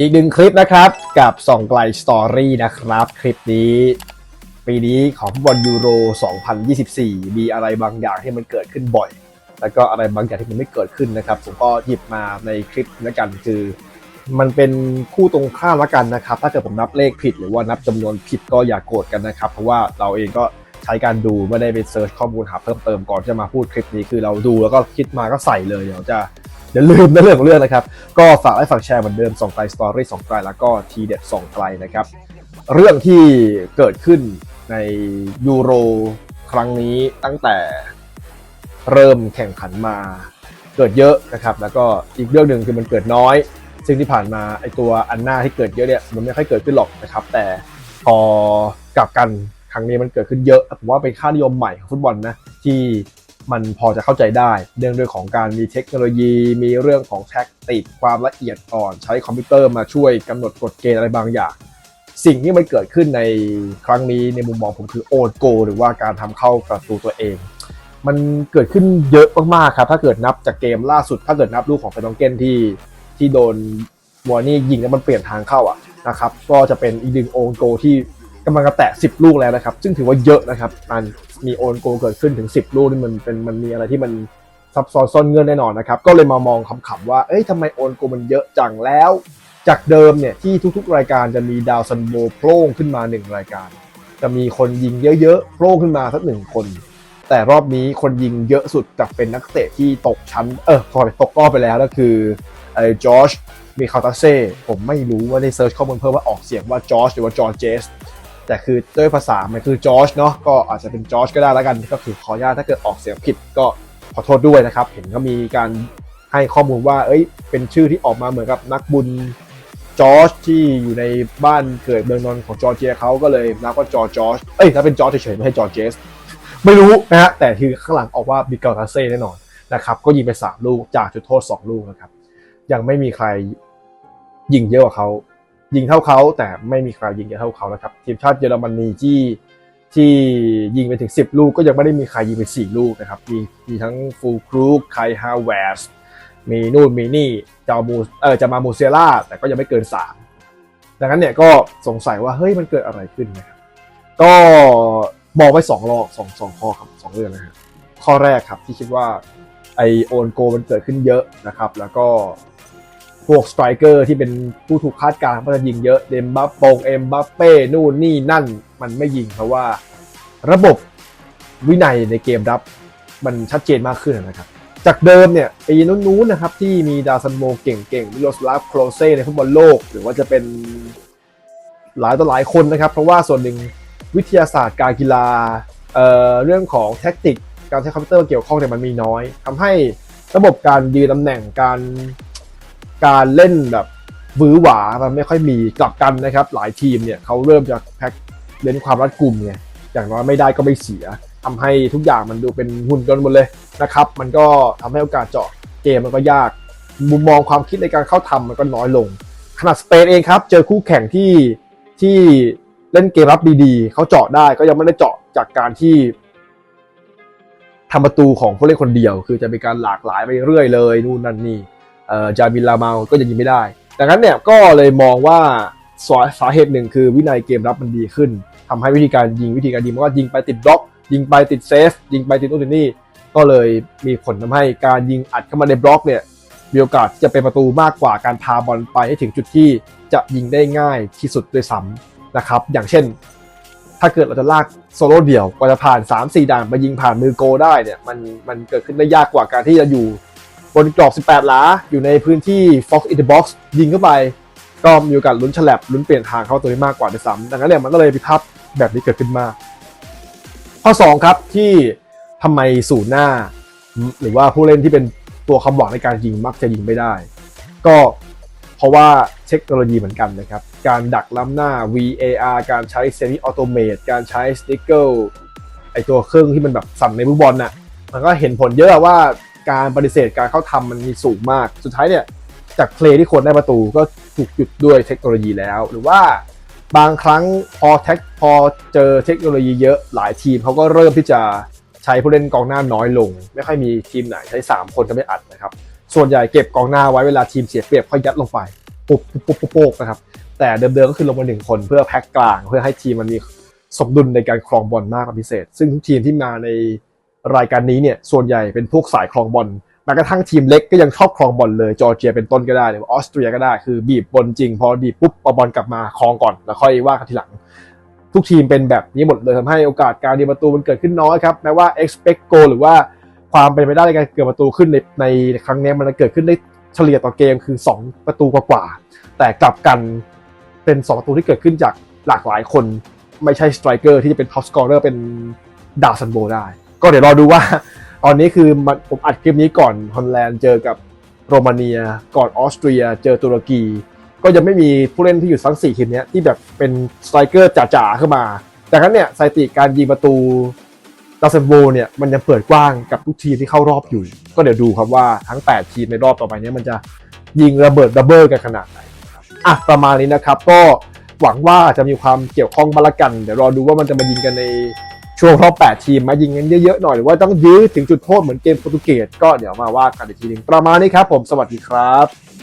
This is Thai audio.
อีกหนึ่งคลิปนะครับกับส่องไกลสตอรี่นะครับ คลิปนี้ ปีนี้ของฟุตบอลยูโร 2024 มีอะไรบางอย่างที่มันเกิดขึ้นบ่อย แล้วก็อะไรบางอย่างที่มันไม่เกิดขึ้นนะครับผมก็หยิบมาในคลิปนี้แล้วกันคือ มันเป็นคู่ตรงข้ามล้วกันนะครับ ถ้าเกิดผมนับเลขผิดหรือว่านับจำนวนผิดก็อย่ากโกรธกันนะครับ เพราะว่าเราเองก็ใช้การดูไม่ได้ไปเซิร์ชข้อมูลหาเพิ่มเติมก่อนจะมาพูดคลิปนี้คือเราดูแล้วก็คิดมาก็ใส่เลยเดี๋ยวจะ เดี๋ยวลืมนะเรื่องของเรื่องนะครับ ก็ฝากไว้ฝากแชร์เหมือนเดิมส่องไกลสตอรี่ส่องไกลแล้วก็ทีเด็ดส่องไกลนะครับ เรื่องที่เกิดขึ้นในยูโรครั้งนี้ตั้งแต่เริ่มแข่งขันมาเกิดเยอะนะครับ แล้วก็อีกเรื่องหนึ่งคือมันเกิดน้อย ซึ่งที่ผ่านมาไอตัวอันหน้าที่เกิดเยอะเนี่ยมันไม่ค่อยเกิดขึ้นหรอกนะครับ แต่พอกลับกันครั้งนี้มันเกิดขึ้นเยอะผมว่าเป็นค่านิยมใหม่ของฟุตบอลนะที่ มันพอจะเข้าใจได้เรื่องด้วยของการมีเทคโนโลยี มีเรื่องของแท็กติกความละเอียดอ่อน ใช้คอมพิวเตอร์มาช่วยกำหนดกฎเกณฑ์อะไรบางอย่าง สิ่งที่มันเกิดขึ้นในครั้งนี้ในมุมมองผมคือโอนโก หรือว่าการทำเข้าประตูตัวเอง มันเกิดขึ้นเยอะมากๆครับถ้าเกิดนับจากเกมล่าสุด ถ้าเกิดนับลูกของเฟนองเกนที่ที่โดนวอร์นี่ยิงแล้วมันเปลี่ยนทางเข้าอะนะครับก็จะเป็นอีกหนึ่งโอนโกที่กำลังจะแตะ10 ลูกแล้วนะครับ ซึ่งถือว่าเยอะนะครับมัน มีโอนโกเกิดขึ้นถึง 10 ลูกนี่มันเป็นมันมีอะไรที่มันซับซ้อนซ่อนเงื่อนแน่นอนนะครับ ก็เลยมามองคำๆว่า เอ้ยทำไมโอนโกมันเยอะจังแล้ว จากเดิมเนี่ยที่ทุกๆ รายการจะมีดาวซันโบโผล่ขึ้นมา 1 รายการ จะมีคนยิงเยอะๆโผล่ขึ้นมาสักหนึ่งคน แต่รอบนี้คนยิงเยอะสุดกลับเป็นนักเตะที่ตกชั้น เออพอไปตกรอบไปแล้วก็คือไอ้จอร์จมีคาตาเซ่ผมไม่รู้ว่าได้เซิร์ชข้อมูลเพิ่มว่าออกเสียงว่าจอร์จหรือว่าจอร์เจส แต่คือด้วยภาษามันคือจอร์จเนาะก็อาจจะเป็นจอร์จก็ได้แล้วกัน ก็คือขออนุญาตถ้าเกิดออกเสียงผิดก็ขอโทษด้วยนะครับ เห็นก็มีการให้ข้อมูลว่า เอ้ย เป็นชื่อที่ออกมาเหมือนกับนักบุญจอร์จที่อยู่ในบ้านเกิดเมืองนอนของจอร์เจียเขาก็เลยนับว่าจอร์จอร์จเอ้ยถ้าเป็นจอร์จเฉยๆไม่ใช่จอร์เจสไม่รู้นะฮะแต่คือข้างหลังออกว่าบิเกลทาเซ่แน่นอนนะครับก็ยิงไป 3 ลูกจากจุดโทษ 2 ลูกนะครับ ยังไม่มีใครยิงเยอะกว่าเขา ยิงเท่าเขาแต่ไม่มีใครยิงเยอะเท่าเขานะครับทีมชาติเยอรมนีที่ที่ยิงไปถึง 10 ลูกก็ยังไม่ได้มีใครยิงไป 4 ลูกนะครับ มีมีทั้งฟูครูกไคฮาเวสมีนู่นมีนี่จามูเออจะมามูเซล่าแต่ก็ยังไม่เกิน 3 ดังนั้นเนี่ยก็สงสัยว่าเฮ้ยมันเกิดอะไรขึ้นนะครับก็มองไว้สองรอบสองสองข้อครับสองเรื่องนะฮะข้อแรกครับที่คิดว่าไอโอนโกมันเกิดขึ้นเยอะนะครับ แล้วก็ พวกสไตรเกอร์ที่เป็นผู้ถูกคาดการณ์ว่าจะยิงเยอะเดมบัปโปงเอ็มบัปเป้นู่นนี่นั่นมันไม่ยิงเพราะว่าระบบวินัยในเกมรับมันชัดเจนมากขึ้นนะครับจากเดิมเนี่ยปีนู้นๆนะครับที่มีดาวซันโมเก่งๆมิโลสลาฟโครเซ่ในฟุตบอลโลก หรือว่าจะเป็นหลายต่อหลายคนนะครับ เพราะว่าส่วนหนึ่งวิทยาศาสตร์การกีฬาเอ่อเรื่องของแท็กติก การใช้คอมพิวเตอร์เกี่ยวข้องเนี่ยมันมีน้อยทำให้ระบบการยืนตำแหน่งการ การเล่นแบบวื้อหวามันไม่ค่อยมีกลับกันนะครับ หลายทีมเนี่ยเขาเริ่มจะแพ็กเล่นความรัดกุมไงอย่างน้อยไม่ได้ก็ไม่เสียทำให้ทุกอย่างมันดูเป็นหุ่นยนต์หมดเลยนะครับ มันก็ทำให้โอกาสเจาะเกมมันก็ยาก มุมมองความคิดในการเข้าทำมันก็น้อยลง ขนาดสเปนเองครับ เจอคู่แข่งที่ที่เล่นเกมรับดีๆเขาเจาะได้ก็ยังไม่ได้เจาะจากการที่ทำประตูของผู้เล่นคนเดียว คือจะมีการหลากหลายไปเรื่อยเลยนู่นนั่นนี่ จามินลาเมาก็ยังยิงไม่ได้ ดังนั้นเนี่ยก็เลยมองว่าสาสาเหตุหนึ่งคือวินัยเกมรับมันดีขึ้นทำให้วิธีการยิงวิธีการยิงมันก็ยิงไปติดบล็อก ยิงไปติดเซฟ ยิงไปติดนู่นติดนี่ก็เลยมีผลทำให้การยิงอัดเข้ามาในบล็อกเนี่ยมีโอกาสที่จะเป็นประตูมากกว่าการพาบอลไปให้ถึงจุดที่จะยิงได้ง่ายที่สุดด้วยซ้ำนะครับ อย่างเช่น ถ้าเกิดเราจะลากโซโล่เดี่ยวกว่าจะผ่าน 3-4 ด่านมายิงผ่านมือโกได้เนี่ยมันมันเกิดขึ้นได้ยากกว่าการที่จะอยู่ บนกรอบ 18 หลา อยู่ในพื้นที่ Fox in the Box ยิงเข้าไป ก็มีโอกาสลุ้นฉลับลุ้นเปลี่ยนทางเข้าตัวนี้มากกว่าด้วยซ้ำดังนั้นเนี่ยมันก็เลยมีภาพแบบนี้เกิดขึ้นมา ข้อ 2 ครับที่ทำไมศูนย์หน้า หรือว่าผู้เล่นที่เป็นตัวคำหวังในการยิงมักจะยิงไม่ได้ ก็เพราะว่าเทคโนโลยีเหมือนกันนะครับ การดักล้ำหน้า VAR การใช้ Semi Automate การใช้ Sticker ไอตัวเครื่องที่มันแบบสั่นในลูกบอลน่ะ มันก็เห็นผลเยอะว่า การปฏิเสธการเข้าทำมันมีสูงมาก สุดท้ายเนี่ยจากเพลย์ที่ควรได้ประตูก็ถูกหยุดด้วยเทคโนโลยีแล้ว หรือว่าบางครั้งพอแท็กพอเจอเทคโนโลยีเยอะหลายทีมเขาก็เริ่มที่จะใช้ผู้เล่นกองหน้าน้อยลง ไม่ค่อยมีทีมไหนใช้ 3 คนจะไม่อัดนะครับ ส่วนใหญ่เก็บกองหน้าไว้เวลาทีมเสียเปรียบค่อยยัดลงไปปุ๊บปุ๊บปุ๊บปุ๊บปุ๊บนะครับแต่เดิมๆก็คือลงมาหนึ่งคนเพื่อแพ็กกลาง เพื่อให้ทีมมันมีสมดุลในการครองบอลมากกว่าพิเศษ ซึ่งทุกทีมที่มาใน รายการนี้เนี่ยส่วนใหญ่เป็นพวกสายครองบอลแม้กระทั่งทีมเล็กก็ยังชอบครองบอลเลยจอร์เจียเป็นต้นก็ได้หรือออสเตรียก็ได้คือบีบบอลจริง พอบีบปุ๊บเอาบอลกลับมาครองก่อนแล้วค่อยว่ากันทีหลัง ทุกทีมเป็นแบบนี้หมดเลยทำให้โอกาสการยิงประตูมันเกิดขึ้นน้อยครับแม้ว่า expect goal หรือว่าความเป็นไปได้ในการเกิดประตูขึ้นในในครั้งนี้มันเกิดขึ้นได้เฉลี่ยต่อเกมคือ 2 ประตูกว่าๆแต่กลับกันเป็น2ประตูที่เกิดขึ้นจากหลากหลายคน ไม่ใช่สไตรเกอร์ที่จะเป็นท็อปสกอร์เรอร์เป็นดาวซันโบได้ ก็เดี๋ยวรอดูว่า ตอนนี้คือมันผมอัดคลิปนี้ก่อนฮอลแลนด์เจอกับโรมาเนีย ก่อนออสเตรีย เจอตุรกี ก็ยังไม่มีผู้เล่นที่อยู่ทั้งสี่ทีมนี้ที่แบบเป็นสไตรเกอร์จ๋าๆขึ้นมา แต่ครั้งเนี่ยสถิติการยิงประตูดาวซันโบเนี่ยมันยังเปิดกว้างกับทุกทีมที่เข้ารอบอยู่ ก็เดี๋ยวดูครับว่าทั้ง 8 ทีมในรอบต่อไปนี้มันจะยิงระเบิดดับเบิลกันขนาดไหนอะประมาณนี้นะครับก็หวังว่าจะมีความเกี่ยวข้องมาละกัน เดี๋ยวรอดูว่ามันจะมายิงกันใน ช่วงรอบ8ทีมมายิงกันเยอะๆหน่อยหรือว่าต้องยื้อถึงจุดโทษเหมือนเกมโปรตุเกสก็เดี๋ยวมาว่ากันอีกทีหนึงประมาณนี้ครับผมสวัสดีครับ